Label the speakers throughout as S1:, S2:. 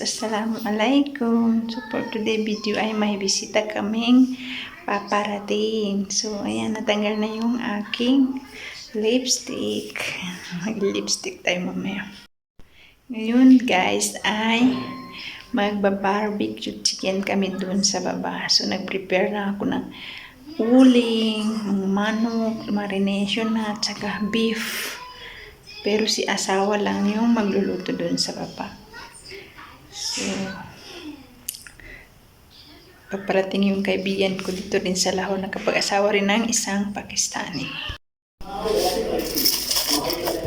S1: Assalamualaikum. So for today video ay may bisita kaming paparating. So ayan, natanggal na yung aking lipstick. Mag-lipstick tayo mamaya. Ngayon guys ay magba-barbecue chicken kami dun sa baba. So nag-prepare na ako ng uling, ng manok, marination na, at saka beef. Pero si asawa lang yung magluluto dun sa baba. So, paparating yung kaibigan ko dito din sa Lahore na kapag-asawa rin ng isang Pakistani.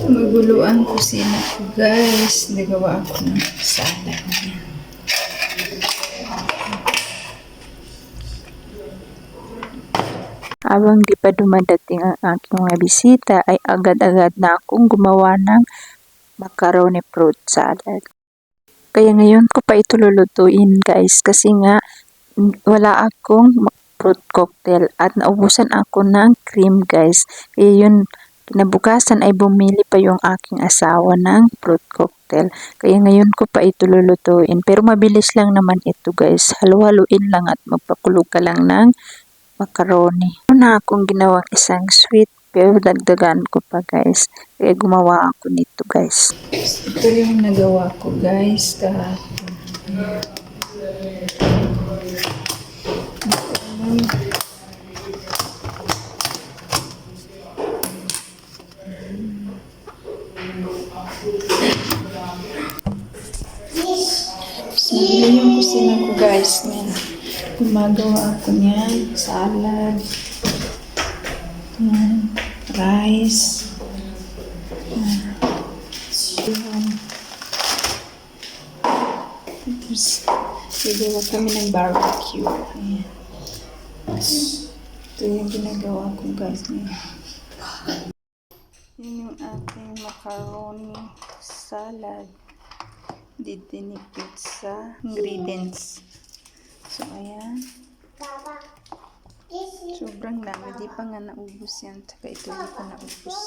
S1: Magulo ang kusina ko guys. Nagawa ako ng salad niya.
S2: Habang di pa dumadating ang aking mga bisita ay agad-agad na akong gumawa ng macaroni fruit salad. Kaya ngayon ko pa ito lulutuin guys kasi nga wala akong fruit cocktail at naubusan ako ng cream guys. Kaya yun kinabukasan ay bumili pa yung aking asawa ng fruit cocktail. Kaya ngayon ko pa ito lulutuin. Pero mabilis lang naman ito guys. Halo-haluin lang at magpakulo ka lang ng macaroni. Una akong ginawang isang sweet pero dagdagan ko pa guys. Kaya gumawa ako nito guys.
S1: Ito yung nagawa ko guys kahapon. Sabili yung kusina ko guys. Yan. Gumagawa ako niyan. Salad. Yan. Rice. Yan. Tapos, gagawa kami ng barbecue. Ayan. Ito yung ginagawa ko guys ngayon. Yun yung ating macaroni salad. Dito ni pizza ingredients. So, ayan. Sobrang dami. Di pa nga naubos yan. Tsaka ito di pa naubos.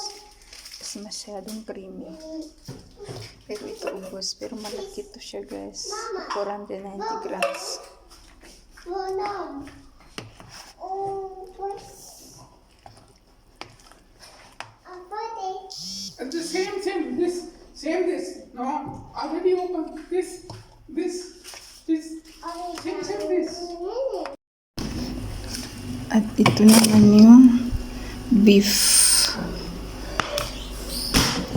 S1: Kasi masyadong creamy. Pero ito ubos. Pero malaki to siya guys. 490 grams.
S3: And the same, same, this, same this. No, already open. This, this, same, same this.
S1: At ito naman yung beef.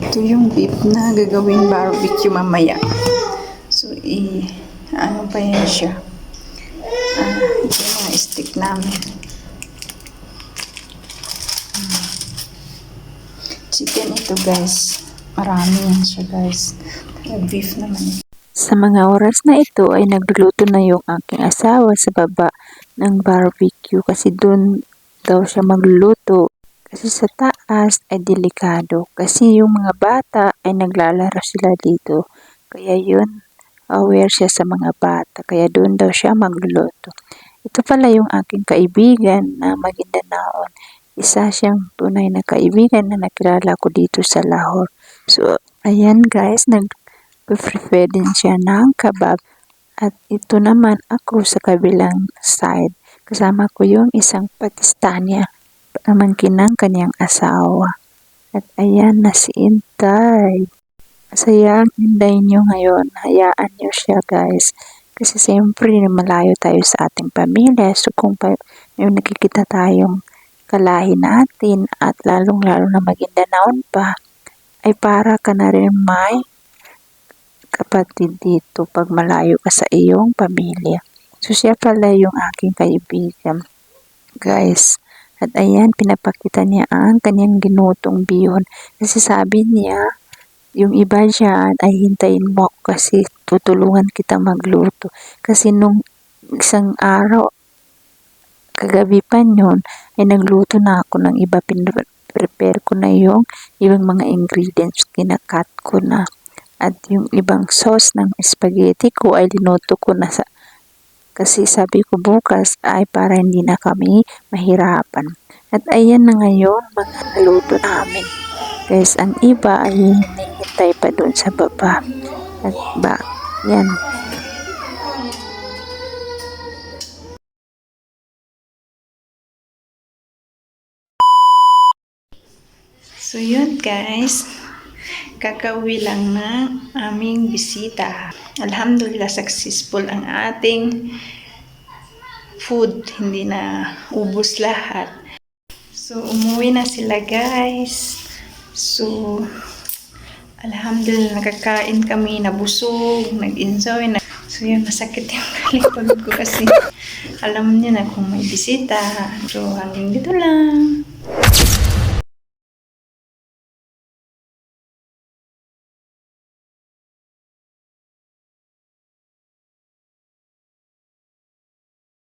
S1: Ito yung beef na gagawin barbecue mamaya. So, i ano pa yan siya? Ah, ito yung mga stick namin. Hmm. Chicken ito guys. Marami yan siya guys. Beef naman.
S2: Sa mga oras na ito ay nagluluto na yung aking asawa sa baba ng barbecue kasi doon daw siya magluluto. Kasi sa taas ay delikado kasi yung mga bata ay naglalaro sila dito. Kaya yun, aware siya sa mga bata. Kaya doon daw siya magluluto. Ito pala yung aking kaibigan na Magindanaon. Isa siyang tunay na kaibigan na nakilala ko dito sa Lahore. So, ayan guys, nag-prepare din siya ng kabab. At ito naman ako sa kabilang side. Kasama ko yung isang Pakistania, pamangkin ng kanyang asawa. At ayan na si Intay. Masaya ang Inday nyo ngayon. Hayaan nyo siya guys. Kasi siyempre malayo tayo sa ating pamilya. So kung pa, may nakikita tayong kalahi natin at lalong-lalo na magindanaon pa, ay para ka na rin may kapatid dito pag malayo ka sa iyong pamilya. So siya pala yung aking kaibigan. Guys, at ayan, pinapakita niya ang kanyang ginutong bihon. Kasi sabi niya, yung iba dyan ay hintayin mo kasi tutulungan kita magluto. Kasi nung isang araw, kagabi pa yun, ay nagluto na ako ng iba. Prepare ko na yung ibang mga ingredients, kinakat ko na. At yung ibang sauce ng spaghetti ko ay linuto ko na sa kasi sabi ko bukas ay para hindi na kami mahirapan. At ayan na ngayon mga naluto namin. Guys, ang iba ay hinihintay pa doon sa baba. At ba,
S4: Yan.
S2: So yun guys, kakauwi lang ng aming bisita. Alhamdulillah successful ang ating food, hindi na ubos lahat. So umuwi na sila guys. So alhamdulillah nakakain kami, nabusog, nag-enjoy na. So yun, masakit yung kalipag ko kasi alam niyo na kung may bisita. So hanggang dito lang.